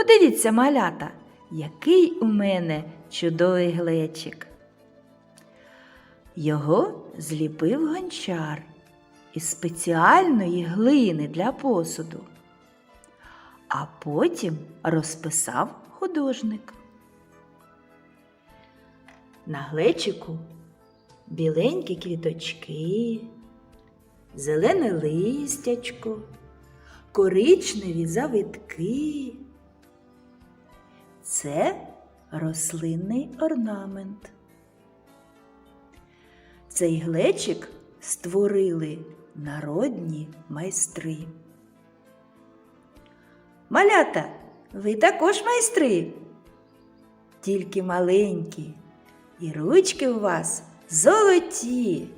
Подивіться, малята, який у мене чудовий глечик. Його зліпив гончар із спеціальної глини для посуду, а потім розписав художник. На глечику біленькі квіточки, зелене листячко, коричневі завитки. Це рослинний орнамент. Цей глечик створили народні майстри. Малята, ви також майстри, тільки маленькі, і ручки у вас золоті.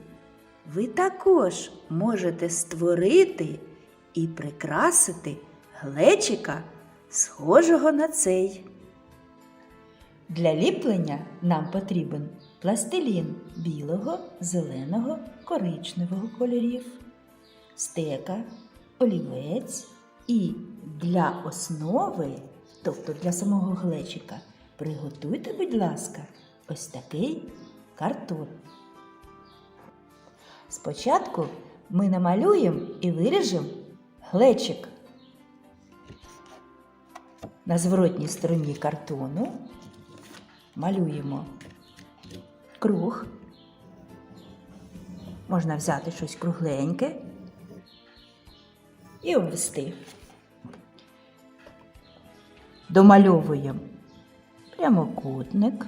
Ви також можете створити і прикрасити глечика, схожого на цей. Для ліплення нам потрібен пластилін білого, зеленого, коричневого кольорів, стека, олівець і для основи, тобто для самого глечика, приготуйте, будь ласка, ось такий картон. Спочатку ми намалюємо і виріжемо глечик. На зворотній стороні картону малюємо круг. Можна взяти щось кругленьке і обвести. Домальовуємо прямокутник.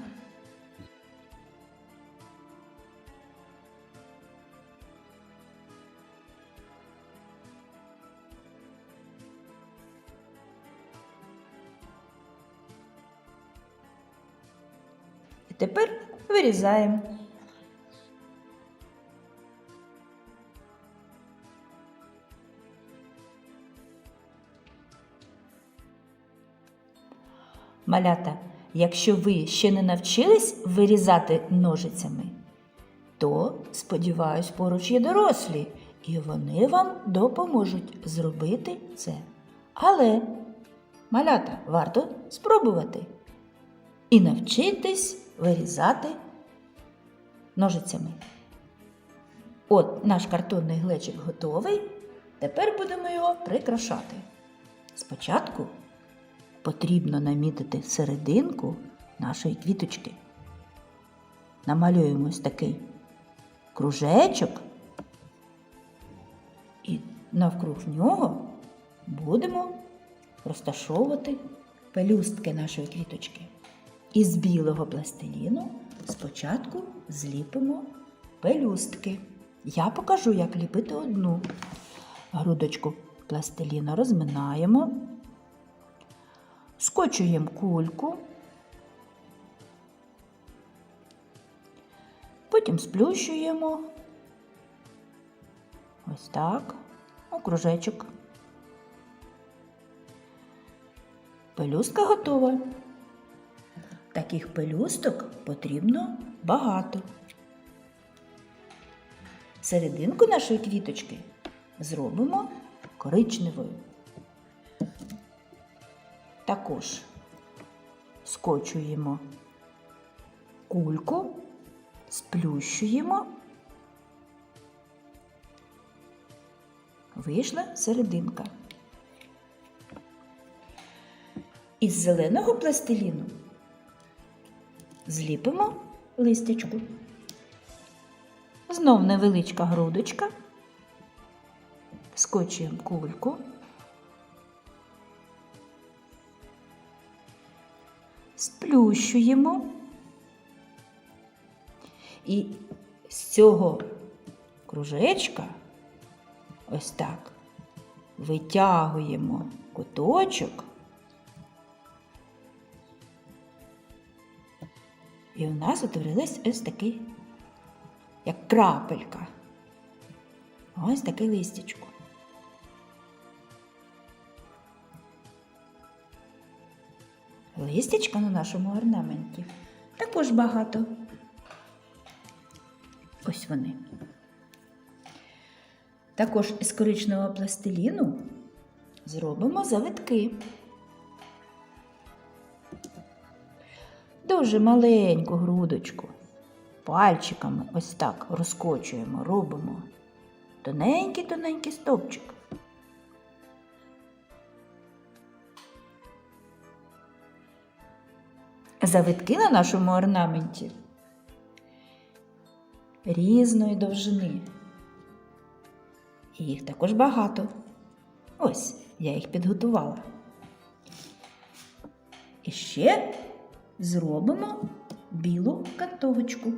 І тепер вирізаємо. Малята, якщо ви ще не навчились вирізати ножицями, то, сподіваюсь, поруч є дорослі, і вони вам допоможуть зробити це. Але, малята, варто спробувати і навчитись вирізати ножицями. От наш картонний глечик готовий. Тепер будемо його прикрашати. Спочатку потрібно намітити серединку нашої квіточки. Намалюємо ось такий кружечок і навкруг нього будемо розташовувати пелюстки нашої квіточки. Із білого пластиліну спочатку зліпимо пелюстки. Я покажу, як ліпити одну грудочку пластиліну розминаємо, скочуємо кульку, потім сплющуємо ось так, окружечок. Пелюстка готова. Таких пелюсток потрібно багато. Серединку нашої квіточки зробимо коричневою. Також скочуємо кульку, сплющуємо. Вийшла серединка. Із зеленого пластиліну зліпимо листячку. Знов невеличка грудочка, скочуємо кульку, сплющуємо і з цього кружечка ось так витягуємо куточок. І у нас утворилась ось такий, як крапелька. Ось таке листячко. Листячка на нашому орнаменті також багато. Ось вони. Також із коричневого пластиліну зробимо завитки. Дуже маленьку грудочку. Пальчиками ось так розкочуємо, робимо тоненький-тоненький стовпчик. Завитки на нашому орнаменті різної довжини. Їх також багато. Ось я їх підготувала. І ще зробимо білу кантовочку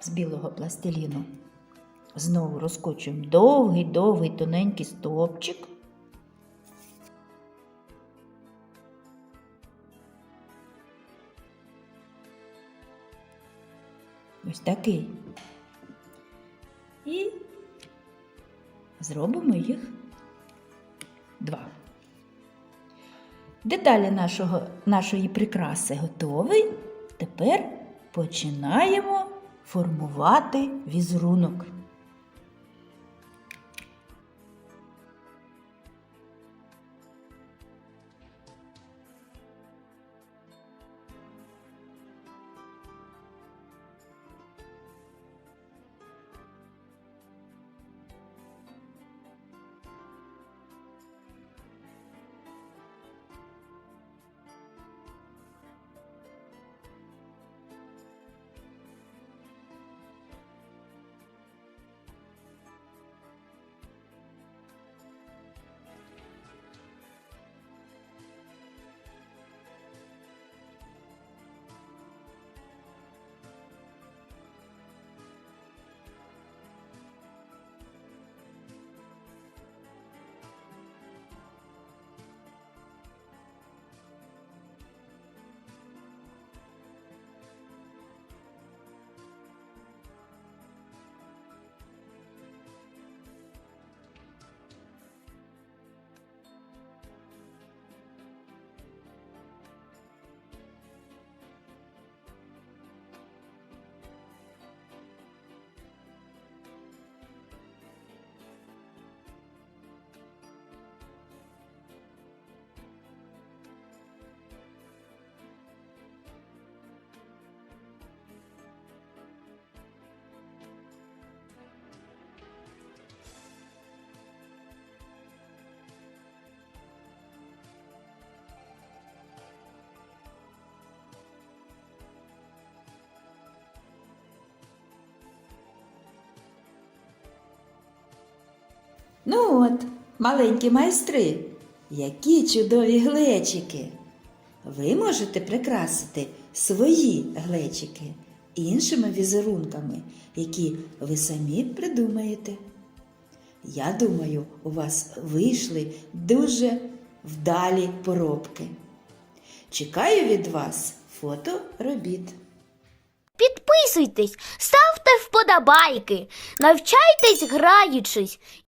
з білого пластиліну. Знову розкочуємо довгий, довгий, тоненький стовпчик. Ось такий. І зробимо їх два. Деталі нашого, нашої прикраси готові. Тепер починаємо формувати візерунок. Ну от, маленькі майстри, які чудові глечики. Ви можете прикрасити свої глечики іншими візерунками, які ви самі придумаєте. Я думаю, у вас вийшли дуже вдалі поробки. Чекаю від вас фото робіт. Підписуйтесь, ставте вподобайки, навчайтесь граючись